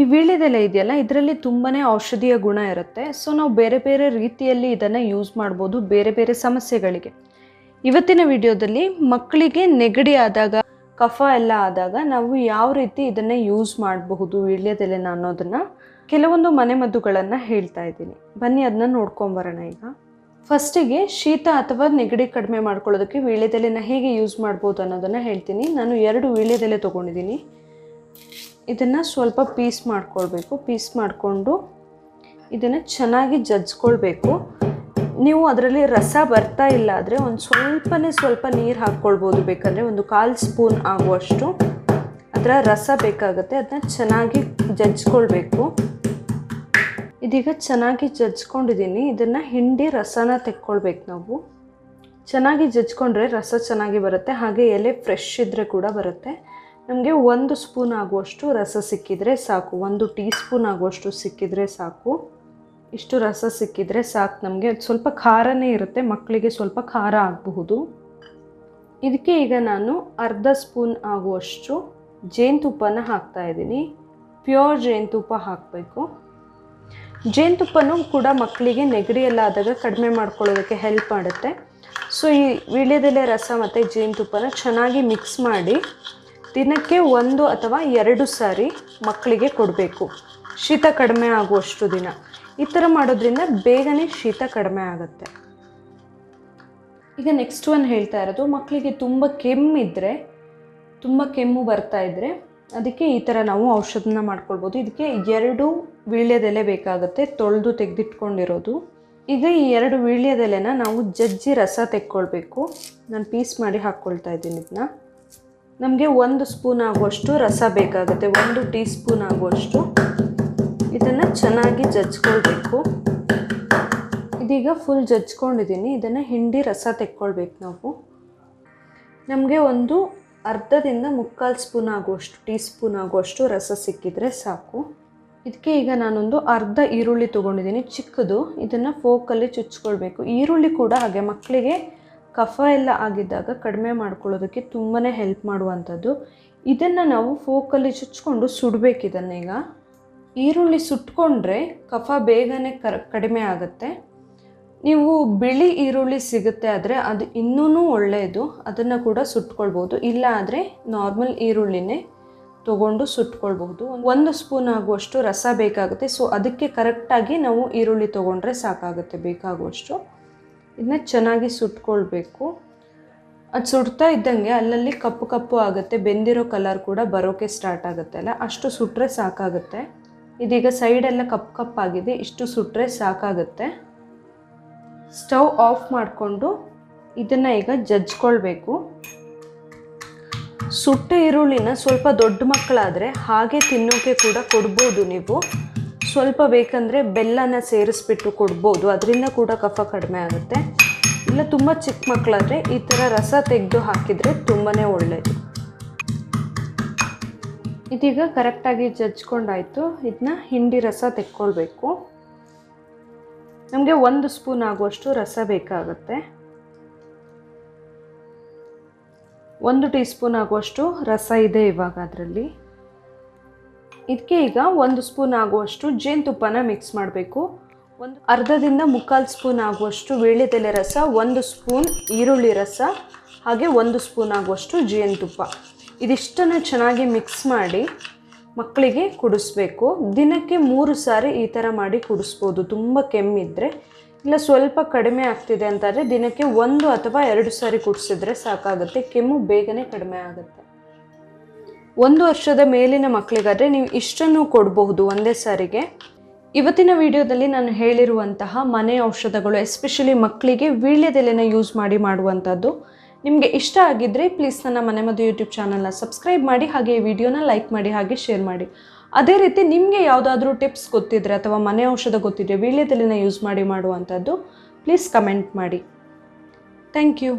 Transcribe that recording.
ಈ ವೀಳ್ಯದೆಲೆ ಇದೆಯಲ್ಲ, ಇದರಲ್ಲಿ ತುಂಬಾ ಔಷಧೀಯ ಗುಣ ಇರುತ್ತೆ. ಸೊ ನಾವು ಬೇರೆ ಬೇರೆ ರೀತಿಯಲ್ಲಿ ಇದನ್ನು ಯೂಸ್ ಮಾಡ್ಬೋದು ಬೇರೆ ಬೇರೆ ಸಮಸ್ಯೆಗಳಿಗೆ. ಇವತ್ತಿನ ವಿಡಿಯೋದಲ್ಲಿ ಮಕ್ಕಳಿಗೆ ನೆಗಡಿ ಆದಾಗ, ಕಫ ಎಲ್ಲ ಆದಾಗ ನಾವು ಯಾವ ರೀತಿ ಇದನ್ನು ಯೂಸ್ ಮಾಡಬಹುದು ವೀಳ್ಯದೆಲೆನ ಅನ್ನೋದನ್ನು ಕೆಲವೊಂದು ಮನೆಮದ್ದುಗಳನ್ನು ಹೇಳ್ತಾ ಇದ್ದೀನಿ. ಬನ್ನಿ ಅದನ್ನ ನೋಡ್ಕೊಂಬರೋಣ ಈಗ. ಫಸ್ಟಿಗೆ ಶೀತ ಅಥವಾ ನೆಗಡಿ ಕಡಿಮೆ ಮಾಡ್ಕೊಳ್ಳೋದಕ್ಕೆ ವೀಳ್ಯದೆಲೆನ ಹೇಗೆ ಯೂಸ್ ಮಾಡ್ಬೋದು ಅನ್ನೋದನ್ನು ಹೇಳ್ತೀನಿ. ನಾನು ಎರಡು ವೀಳ್ಯದೆಲೆ ತೊಗೊಂಡಿದ್ದೀನಿ. ಇದನ್ನು ಸ್ವಲ್ಪ ಪೀಸ್ ಮಾಡ್ಕೊಳ್ಬೇಕು. ಪೀಸ್ ಮಾಡಿಕೊಂಡು ಇದನ್ನು ಚೆನ್ನಾಗಿ ಜಜ್ಕೊಳ್ಬೇಕು. ನೀವು ಅದರಲ್ಲಿ ರಸ ಬರ್ತಾ ಇಲ್ಲ ಆದರೆ ಒಂದು ಸ್ವಲ್ಪನೇ ಸ್ವಲ್ಪ ನೀರು ಹಾಕ್ಕೊಳ್ಬೋದು ಬೇಕಂದರೆ ಒಂದು ಕಾಲು ಸ್ಪೂನ್ ಆಗುವಷ್ಟು. ಅದರ ರಸ ಬೇಕಾಗುತ್ತೆ ಅದನ್ನ ಚೆನ್ನಾಗಿ ಜಜ್ಕೊಳ್ಬೇಕು. ಇದೀಗ ಚೆನ್ನಾಗಿ ಜಜ್ಕೊಂಡಿದ್ದೀನಿ. ಇದನ್ನು ಹಿಂಡಿ ರಸನ ತೆಕ್ಕೊಳ್ಬೇಕು ನಾವು. ಚೆನ್ನಾಗಿ ಜಜ್ಕೊಂಡ್ರೆ ರಸ ಚೆನ್ನಾಗಿ ಬರುತ್ತೆ. ಹಾಗೆ ಎಲೆ ಫ್ರೆಶ್ ಇದ್ದರೆ ಕೂಡ ಬರುತ್ತೆ. ನಮಗೆ ಒಂದು ಸ್ಪೂನ್ ಆಗುವಷ್ಟು ರಸ ಸಿಕ್ಕಿದರೆ ಸಾಕು. ಒಂದು ಟೀ ಸ್ಪೂನ್ ಆಗುವಷ್ಟು ಸಿಕ್ಕಿದರೆ ಸಾಕು. ಇಷ್ಟು ರಸ ಸಿಕ್ಕಿದರೆ ಸಾಕು ನಮಗೆ. ಸ್ವಲ್ಪ ಖಾರನೇ ಇರುತ್ತೆ. ಮಕ್ಕಳಿಗೆ ಸ್ವಲ್ಪ ಖಾರ ಆಗಬಹುದು. ಇದಕ್ಕೆ ಈಗ ನಾನು ಅರ್ಧ ಸ್ಪೂನ್ ಆಗುವಷ್ಟು ಜೇನುತುಪ್ಪನ ಹಾಕ್ತಾ ಇದ್ದೀನಿ. ಪ್ಯೂರ್ ಜೇನುತುಪ್ಪ ಹಾಕಬೇಕು. ಜೇನುತುಪ್ಪನೂ ಕೂಡ ಮಕ್ಕಳಿಗೆ ನೆಗಡಿ ಎಲ್ಲ ಆದಾಗ ಕಡಿಮೆ ಮಾಡ್ಕೊಳ್ಳೋದಕ್ಕೆ ಹೆಲ್ಪ್ ಮಾಡುತ್ತೆ. ಸೊ ಈ ವೀಳ್ಯದೆಲೆ ರಸ ಮತ್ತು ಜೇನುತುಪ್ಪನ ಚೆನ್ನಾಗಿ ಮಿಕ್ಸ್ ಮಾಡಿ ದಿನಕ್ಕೆ ಒಂದು ಅಥವಾ ಎರಡು ಸಾರಿ ಮಕ್ಕಳಿಗೆ ಕೊಡಬೇಕು. ಶೀತ ಕಡಿಮೆ ಆಗುವಷ್ಟು ದಿನ. ಈ ಥರ ಮಾಡೋದ್ರಿಂದ ಬೇಗನೆ ಶೀತ ಕಡಿಮೆ ಆಗುತ್ತೆ. ಈಗ ನೆಕ್ಸ್ಟ್ ಒನ್ ಹೇಳ್ತಾ ಇರೋದು, ಮಕ್ಕಳಿಗೆ ತುಂಬ ಕೆಮ್ಮಿದ್ರೆ ತುಂಬ ಕೆಮ್ಮು ಬರ್ತಾ ಇದ್ದರೆ ಅದಕ್ಕೆ ಈ ಥರ ನಾವು ಔಷಧನ ಮಾಡ್ಕೊಳ್ಬೋದು. ಇದಕ್ಕೆ ಎರಡು ವೀಳ್ಯದೆಲೆ ಬೇಕಾಗುತ್ತೆ ತೊಳೆದು ತೆಗೆದಿಟ್ಕೊಂಡಿರೋದು. ಈಗ ಈ ಎರಡು ವೀಳ್ಯದೆಲೆನ ನಾವು ಜಜ್ಜಿ ರಸ ತೆಕ್ಕೊಳ್ಬೇಕು. ನಾನು ಪೀಸ್ ಮಾಡಿ ಹಾಕ್ಕೊಳ್ತಾ ಇದ್ದೀನಿ ಇದನ್ನ ನಮಗೆ ಒಂದು ಸ್ಪೂನ್ ಆಗುವಷ್ಟು ರಸ ಬೇಕಾಗುತ್ತೆ, ಒಂದು ಟೀ ಸ್ಪೂನ್ ಆಗುವಷ್ಟು. ಇದನ್ನು ಚೆನ್ನಾಗಿ ಜಜ್ಕೊಳ್ಬೇಕು. ಇದೀಗ ಫುಲ್ ಜಜ್ಕೊಂಡಿದ್ದೀನಿ ಇದನ್ನು ಹಿಂಡಿ ರಸ ತೆಕ್ಕೊಳ್ಬೇಕು ನಾವು. ನಮಗೆ ಒಂದು ಅರ್ಧದಿಂದ ಮುಕ್ಕಾಲು ಸ್ಪೂನ್ ಆಗುವಷ್ಟು ಟೀ ಸ್ಪೂನ್ ಆಗುವಷ್ಟು ರಸ ಸಿಕ್ಕಿದರೆ ಸಾಕು. ಇದಕ್ಕೆ ಈಗ ನಾನೊಂದು ಅರ್ಧ ಈರುಳ್ಳಿ ತೊಗೊಂಡಿದ್ದೀನಿ ಚಿಕ್ಕದು. ಇದನ್ನು ಫೋಕಲ್ಲಿ ಚುಚ್ಕೊಳ್ಬೇಕು. ಈರುಳ್ಳಿ ಕೂಡ ಹಾಗೆ ಮಕ್ಕಳಿಗೆ ಕಫ ಎಲ್ಲ ಆಗಿದ್ದಾಗ ಕಡಿಮೆ ಮಾಡ್ಕೊಳ್ಳೋದಕ್ಕೆ ತುಂಬಾ ಹೆಲ್ಪ್ ಮಾಡುವಂಥದ್ದು. ಇದನ್ನು ನಾವು ಫೋಕಲ್ಲಿ ಚುಚ್ಕೊಂಡು ಸುಡಬೇಕು ಇದನ್ನೀಗ. ಈರುಳ್ಳಿ ಸುಟ್ಕೊಂಡ್ರೆ ಕಫ ಬೇಗನೆ ಕರ್, ಕಡಿಮೆ ಆಗುತ್ತೆ. ನೀವು ಬಿಳಿ ಈರುಳ್ಳಿ ಸಿಗುತ್ತೆ ಆದರೆ ಅದು ಇನ್ನೂ ಒಳ್ಳೆಯದು ಅದನ್ನು ಕೂಡ ಸುಟ್ಕೊಳ್ಬೋದು. ಇಲ್ಲ ಆದರೆ ನಾರ್ಮಲ್ ಈರುಳ್ಳಿನೇ ತೊಗೊಂಡು ಸುಟ್ಕೊಳ್ಬಹುದು ಒಂದು ಸ್ಪೂನ್ ಆಗುವಷ್ಟು ರಸ ಬೇಕಾಗುತ್ತೆ, ಸೊ ಅದಕ್ಕೆ ಕರೆಕ್ಟಾಗಿ ನಾವು ಈರುಳ್ಳಿ ತೊಗೊಂಡ್ರೆ ಸಾಕಾಗುತ್ತೆ ಬೇಕಾಗುವಷ್ಟು. ಇದನ್ನ ಚೆನ್ನಾಗಿ ಸುಟ್ಕೊಳ್ಬೇಕು. ಅದು ಸುಡ್ತಾ ಇದ್ದಂಗೆ ಅಲ್ಲಲ್ಲಿ ಕಪ್ಪು ಕಪ್ಪು ಆಗುತ್ತೆ, ಬೆಂದಿರೋ ಕಲರ್ ಕೂಡ ಬರೋಕ್ಕೆ ಸ್ಟಾರ್ಟ್ ಆಗುತ್ತೆ ಅಲ್ಲ? ಅಷ್ಟು ಸುಟ್ಟರೆ ಸಾಕಾಗುತ್ತೆ. ಇದೀಗ ಸೈಡೆಲ್ಲ ಕಪ್ಪು ಕಪ್ಪಾಗಿದೆ ಇಷ್ಟು ಸುಟ್ಟರೆ ಸಾಕಾಗುತ್ತೆ. ಸ್ಟವ್ ಆಫ್ ಮಾಡಿಕೊಂಡು ಇದನ್ನು ಈಗ ಜಜ್ಕೊಳ್ಬೇಕು. ಸುಟ್ಟ ಈರುಳ್ಳಿನ ಸ್ವಲ್ಪ ದೊಡ್ಡ ಮಕ್ಕಳಾದರೆ ಹಾಗೆ ತಿನ್ನೋಕೆ ಕೂಡ ಕೊಡ್ಬೋದು ನೀವು. ಸ್ವಲ್ಪ ಬೇಕಂದರೆ ಬೆಲ್ಲನ ಸೇರಿಸ್ಬಿಟ್ಟು ಕೊಡ್ಬೋದು. ಅದರಿಂದ ಕೂಡ ಕಫ ಕಡಿಮೆ ಆಗುತ್ತೆ. ಇಲ್ಲ, ತುಂಬ ಚಿಕ್ಕ ಮಕ್ಕಳಾದರೆ ಈ ಥರ ರಸ ತೆಗೆದು ಹಾಕಿದರೆ ತುಂಬಾ ಒಳ್ಳೆಯದು ಇದೀಗ ಕರೆಕ್ಟಾಗಿ ಜಜ್ಕೊಂಡಾಯಿತು. ಇದನ್ನ ಹಿಂಡಿ ರಸ ತೆಕ್ಕೊಳ್ಬೇಕು. ನಮಗೆ ಒಂದು ಸ್ಪೂನ್ ಆಗುವಷ್ಟು ರಸ ಬೇಕಾಗುತ್ತೆ. ಒಂದು ಟೀ ಸ್ಪೂನ್ ಆಗುವಷ್ಟು ರಸ ಇದೆ ಇವಾಗ ಅದರಲ್ಲಿ. ಇದಕ್ಕೆ ಈಗ ಒಂದು ಸ್ಪೂನ್ ಆಗುವಷ್ಟು ಜೇನುತುಪ್ಪನ ಮಿಕ್ಸ್ ಮಾಡಬೇಕು. ಒಂದು ಅರ್ಧದಿಂದ ಮುಕ್ಕಾಲು ಸ್ಪೂನ್ ಆಗುವಷ್ಟು ವೀಳ್ಯದೆಲೆ ರಸ, ಒಂದು ಸ್ಪೂನ್ ಈರುಳ್ಳಿ ರಸ, ಹಾಗೆ ಒಂದು ಸ್ಪೂನ್ ಆಗುವಷ್ಟು ಜೇನುತುಪ್ಪ. ಇದಿಷ್ಟನ್ನು ಚೆನ್ನಾಗಿ ಮಿಕ್ಸ್ ಮಾಡಿ ಮಕ್ಕಳಿಗೆ ಕುಡಿಸ್ಬೇಕು. ದಿನಕ್ಕೆ ಮೂರು ಸಾರಿ ಈ ಥರ ಮಾಡಿ ಕುಡಿಸ್ಬೋದು. ತುಂಬ ಕೆಮ್ಮಿದ್ರೆ, ಇಲ್ಲ ಸ್ವಲ್ಪ ಕಡಿಮೆ ಆಗ್ತಿದೆ ಅಂತಂದರೆ ದಿನಕ್ಕೆ ಒಂದು ಅಥವಾ ಎರಡು ಸಾರಿ ಕುಡಿಸಿದ್ರೆ ಸಾಕಾಗುತ್ತೆ. ಕೆಮ್ಮು ಬೇಗನೆ ಕಡಿಮೆ ಆಗುತ್ತೆ. ಒಂದು ವರ್ಷದ ಮೇಲಿನ ಮಕ್ಕಳಿಗಾದರೆ ನೀವು ಇಷ್ಟನ್ನು ಕೊಡಬಹುದು ಒಂದೇ ಸಾರಿಗೆ. ಇವತ್ತಿನ ವಿಡಿಯೋದಲ್ಲಿ ನಾನು ಹೇಳಿರುವಂತಹ ಮನೆ ಔಷಧಗಳು ಎಸ್ಪೆಷಲಿ ಮಕ್ಕಳಿಗೆ ವೀಳ್ಯದೆಲೆನ ಯೂಸ್ ಮಾಡಿ ಮಾಡುವಂಥದ್ದು. ನಿಮಗೆ ಇಷ್ಟ ಆಗಿದ್ದರೆ ಪ್ಲೀಸ್ ನನ್ನ ಮನೆ ಮದ್ದು ಯೂಟ್ಯೂಬ್ ಚಾನಲ್ನ ಸಬ್ಸ್ಕ್ರೈಬ್ ಮಾಡಿ, ಹಾಗೆ ಈ ವಿಡಿಯೋನ ಲೈಕ್ ಮಾಡಿ, ಹಾಗೆ ಶೇರ್ ಮಾಡಿ. ಅದೇ ರೀತಿ ನಿಮಗೆ ಯಾವುದಾದ್ರೂ ಟಿಪ್ಸ್ ಗೊತ್ತಿದ್ರೆ ಅಥವಾ ಮನೆ ಔಷಧ ಗೊತ್ತಿದ್ರೆ ವೀಳ್ಯದೆಲೆನ ಯೂಸ್ ಮಾಡಿ ಮಾಡುವಂಥದ್ದು ಪ್ಲೀಸ್ ಕಮೆಂಟ್ ಮಾಡಿ. Thank you